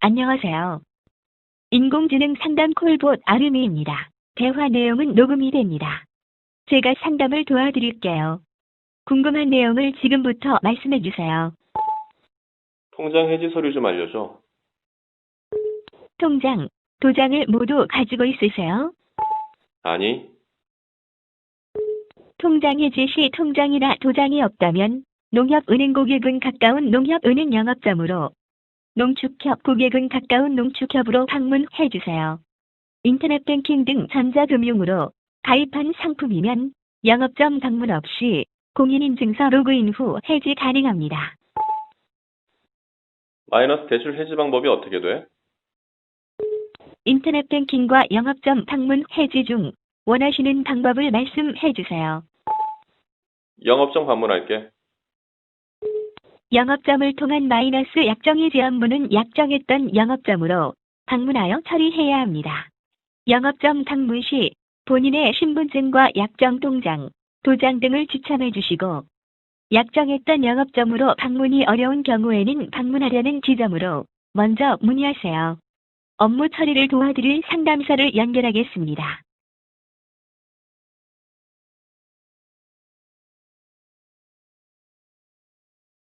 안녕하세요. 인공지능 상담 콜봇 아르미입니다. 대화 내용은 녹음이 됩니다. 제가 상담을 도와드릴게요. 궁금한 내용을 지금부터 말씀해 주세요. 통장 해지 서류 좀 알려줘. 통장, 도장을 모두 가지고 있으세요? 아니, 통장 해지 시 통장이나 도장이 없다면 농협은행 고객은 가까운 농협은행 영업점으로 농축협 고객은 가까운 농축협으로 방문해 주세요. 인터넷 뱅킹 등 전자금융으로 가입한 상품이면 영업점 방문 없이 공인인증서 로그인 후 해지 가능합니다. 마이너스 대출 해지 방법이 어떻게 돼? 인터넷 뱅킹과 영업점 방문 해지 중 원하시는 방법을 말씀해 주세요. 영업장 방문할게. 영업점을 통한 마이너스 약정의 지원문은 약정했던 영업점으로 방문하여 처리해야 합니다. 영업점 방문 시 본인의 신분증과 약정 통장, 도장 등을 지참해 주시고 약정했던 영업점으로 방문이 어려운 경우에는 방문하려는 지점으로 먼저 문의하세요. 업무 처리를 도와드릴 상담사를 연결하겠습니다.